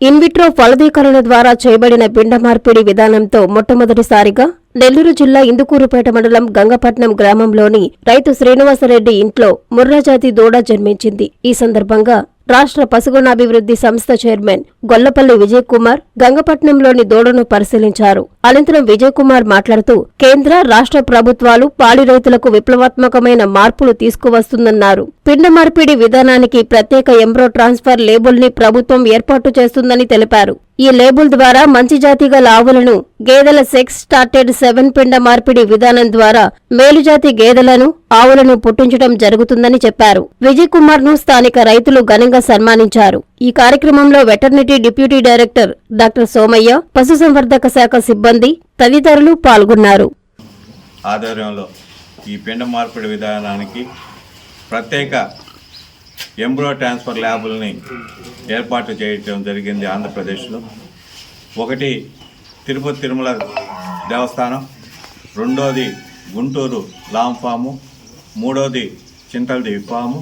In vitro ఫలదీకరణ ద్వారా చేయబడిన పిండ మార్పిడి విధానంతో మొట్టమొదటిసారిగా నెల్లూరు జిల్లా ఇందుకూరుపేట మండలం గంగపట్నం గ్రామంలోని రైతు శ్రీనివాసరెడ్డి ఇంట్లో ముర్రాజాతి దూడ జన్మించింది. ఈ సందర్భంగా రాష్ట్ర పశుగుణాభివృద్ధి సంస్థ చైర్మన్ గొల్లపల్లి విజయ్ కుమార్ గంగపట్నంలోని దూడను పరిశీలించారు. అనంతరం విజయ్ కుమార్ మాట్లాడుతూ కేంద్ర రాష్ట్ర ప్రభుత్వాలు పాడి రైతులకు విప్లవాత్మకమైన మార్పులు తీసుకువస్తుందన్నారు. పిండ మార్పిడి విధానానికి ప్రత్యేక ఎంబ్రో ట్రాన్స్ఫర్ లేబుల్ని ప్రభుత్వం ఏర్పాటు చేస్తుందని తెలిపారు. ఈ లేబుల్ ద్వారా మంచి జాతి గల ఆవులను గేదెల సెక్స్ స్టార్టెడ్ సెవెన్ పిండ మార్పిడి విధానం ద్వారా మేలుజాతి గేదెలను ఆవులను పుట్టించడం జరుగుతుందని చెప్పారు. విజయ్ కుమార్ను స్థానిక రైతులు ఘనంగా సన్మానించారు. ఈ కార్యక్రమంలో veterinary deputy director doctor Somaiah పశుసంవర్ధక శాఖ సిబ్బంది తదితరులు పాల్గొన్నారు. ఆధ్వర్యంలో ఈ పిండ మార్పిడి విధానానికి ప్రత్యేక ఎంబ్రో ట్రాన్స్ఫర్ ల్యాబుల్ని ఏర్పాటు చేయటం జరిగింది ఆంధ్రప్రదేశ్లో. ఒకటి తిరుపతి తిరుమల దేవస్థానం రెండోది గుంటూరు లాంగ్ ఫాము మూడోది చింతలది ఫాము.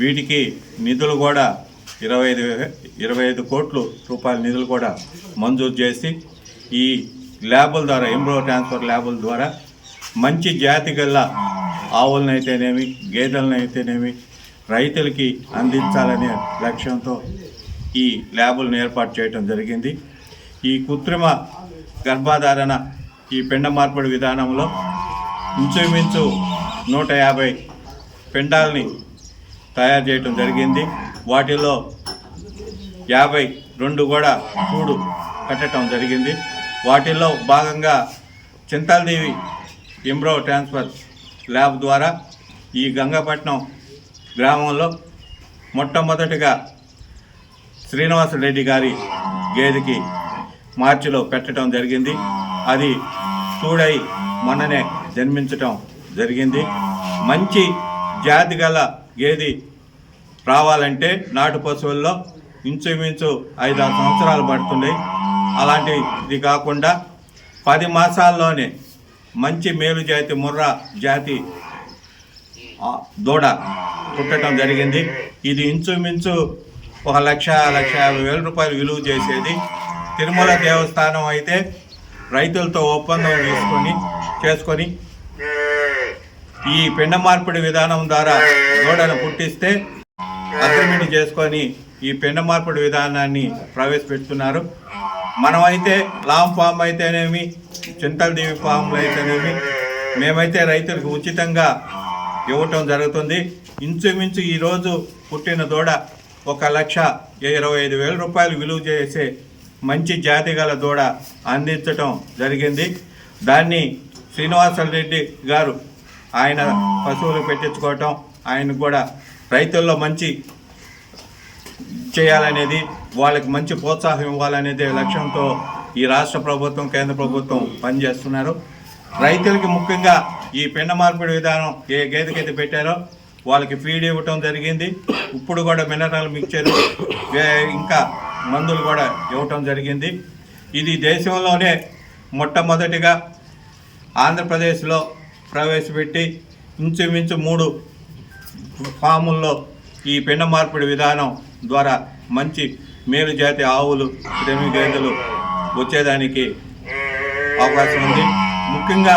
వీటికి నిధులు కూడా ఇరవై ఐదు ఇరవై ఐదు కోట్లు రూపాయల నిధులు కూడా మంజూరు చేసి ఈ ల్యాబుల ద్వారా ఎంబ్రో ట్రాన్స్ఫర్ ల్యాబుల ద్వారా మంచి జాతి గల ఆవులనైతేనేమి గేదెలనైతేనేమి రైతులకి అందించాలనే లక్ష్యంతో ఈ ల్యాబులను ఏర్పాటు చేయడం జరిగింది. ఈ కృత్రిమ గర్భాధారణ ఈ పిండ మార్పిడి విధానంలో ఇంచుమించు నూట యాభై పిండాలని తయారు చేయడం జరిగింది. వాటిలో యాభై రెండు కూడా చూడు కట్టడం జరిగింది. వాటిల్లో భాగంగా చింతాలదేవి ఎంబ్రో ట్రాన్స్ఫర్ ల్యాబ్ ద్వారా ఈ గంగాపట్నం గ్రామంలో మొట్టమొదటిగా శ్రీనివాస రెడ్డి గారి గేదెకి మార్చిలో పెట్టడం జరిగింది. అది చూడై మొన్ననే జన్మించటం జరిగింది. మంచి జాతి గల గేది రావాలంటే నాటు పశువుల్లో ఇంచుమించు ఐదు ఆరు సంవత్సరాలు పడుతుంది అలాంటిది కాకుండా పది మాసాల్లోనే మంచి మేలు జాతి ముర్రా జాతి దూడ కుట్టడం జరిగింది. ఇది ఇంచుమించు ఒక లక్ష లక్ష యాభై వేల రూపాయలు విలువ చేసేది. తిరుమల దేవస్థానం అయితే రైతులతో ఒప్పందం చేసుకొని చేసుకొని ఈ పిండ మార్పిడి విధానం ద్వారా దూడను పుట్టిస్తే అగ్రిమెంట్ చేసుకొని ఈ పిండ మార్పిడి విధానాన్ని ప్రవేశపెడుతున్నారు. మనమైతే లాంగ్ ఫామ్ అయితేనేమి చింతలదేవి ఫామ్లు అయితేనేమి మేమైతే రైతులకు ఉచితంగా ఇవ్వటం జరుగుతుంది. ఇంచుమించు ఈరోజు పుట్టిన దూడ ఒక లక్ష ఇరవై ఐదు వేల రూపాయలు విలువ చేసే మంచి జాతి గల దూడ అందించటం జరిగింది. దాన్ని శ్రీనివాస రెడ్డి గారు ఆయన పశువులు పెట్టించుకోవటం ఆయన కూడా రైతుల్లో మంచి చేయాలనేది వాళ్ళకి మంచి ప్రోత్సాహం ఇవ్వాలనేది లక్ష్యంతో ఈ రాష్ట్ర ప్రభుత్వం కేంద్ర ప్రభుత్వం పనిచేస్తున్నారు. రైతులకి ముఖ్యంగా ఈ పిండ మార్పిడి విధానం ఏ గేదెకైతే పెట్టారో వాళ్ళకి ఫీడ్ ఇవ్వటం జరిగింది. ఇప్పుడు కూడా మినరల్ మిక్చర్ ఇంకా మందులు కూడా ఇవ్వటం జరిగింది. ఇది దేశంలోనే మొట్టమొదటిగా ఆంధ్రప్రదేశ్లో ప్రవేశపెట్టి ఇంచుమించు మూడు ఫాముల్లో ఈ పిండ మార్పిడి విధానం ద్వారా మంచి మేలు జాతి ఆవులు క్రిమి గేదెలు వచ్చేదానికి అవకాశం ఉంది. ముఖ్యంగా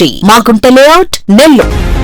మాగుంట లేఅవుట్ నెల్లూరు.